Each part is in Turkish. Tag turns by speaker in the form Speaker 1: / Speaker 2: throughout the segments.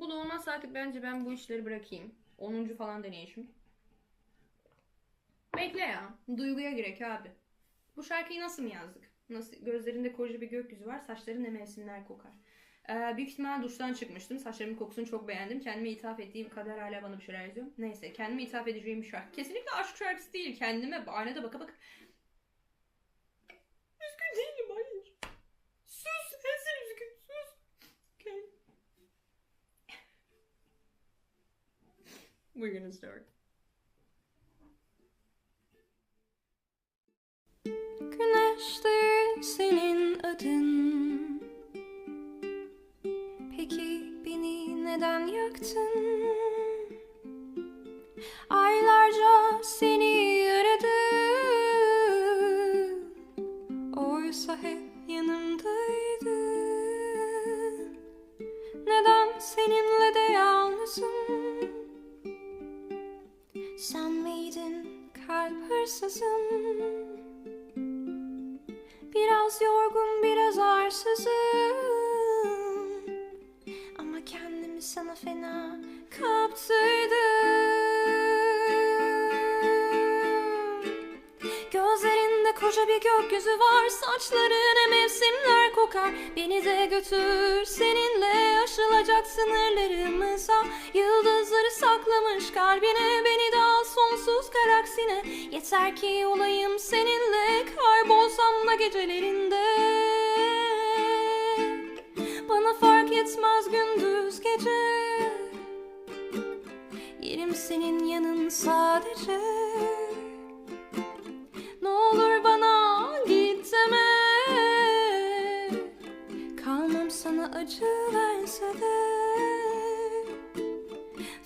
Speaker 1: Bu da olmazsa artık bence ben bu işleri bırakayım. 10. falan deneyişim. Bekle ya. Duyguya gerek abi. Bu şarkıyı nasıl mı yazdık? Nasıl? Gözlerinde koca bir gökyüzü var. Saçların ne mevsimler kokar. Ee, büyük ihtimal duştan çıkmıştım. Saçlarımın kokusunu çok beğendim. Kendime ithaf ettiğim kadar hala bana bir şeyler yazıyor. Neyse kendime ithaf edeceğim bir şarkı. Kesinlikle aşk şarkısı değil. Kendime aynada baka baka. We're gonna start. Güneştir senin adın Peki beni neden yaktın? Aylarca seni aradım Oysa hep yanımdaydın Neden seninle de yalnızım? Sen miydin kalp hırsızım? Biraz yorgun, biraz arsızım. Ama kendimi sana fena kaptırdım. Gözlerinde koca bir gökyüzü var Saçlarına mevsimler kokar. Beni de götür seninle aşılacak sınırlarımıza. Yıldızları saklamış kalbine Yeter ki olayım seninle Kaybolsam da gecelerinde. Bana fark etmez gündüz gece. Yerim senin yanın sadece. Ne olur bana git deme Kalmam sana acı verse de.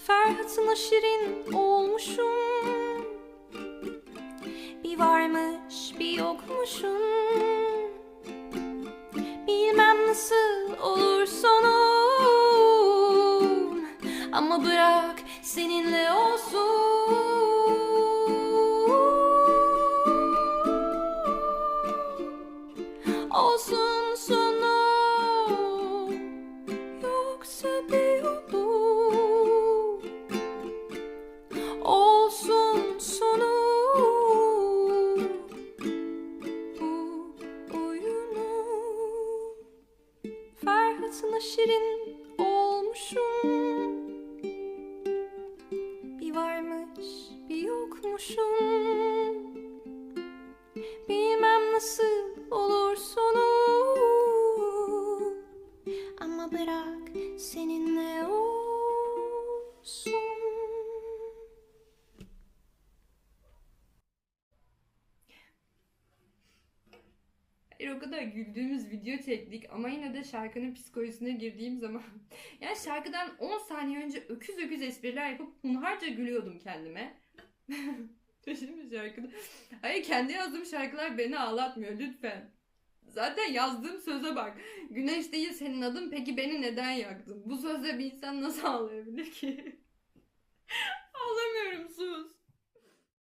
Speaker 1: Ferhat'ına şirin olmuşum varmış bir yokmuşum. Bilmem nasıl olur sonum Ama bırak seninle olsun Ferhat'ına şirin olmuşum. Bir varmış bir yokmuşum. Bilmem nasıl olur sonu. Ama bırak seninle Hayır o kadar güldüğümüz video çektik ama yine de şarkının psikolojisine girdiğim zaman yani şarkıdan 10 saniye önce öküz öküz espriler yapıp hunharca gülüyordum kendime. Şimdi şarkıda. Hayır kendi yazdığım şarkılar beni ağlatmıyor lütfen. Zaten yazdığım söze bak. Güneş değil senin adın peki beni neden yaktın? Bu sözle bir insan nasıl ağlayabilir ki?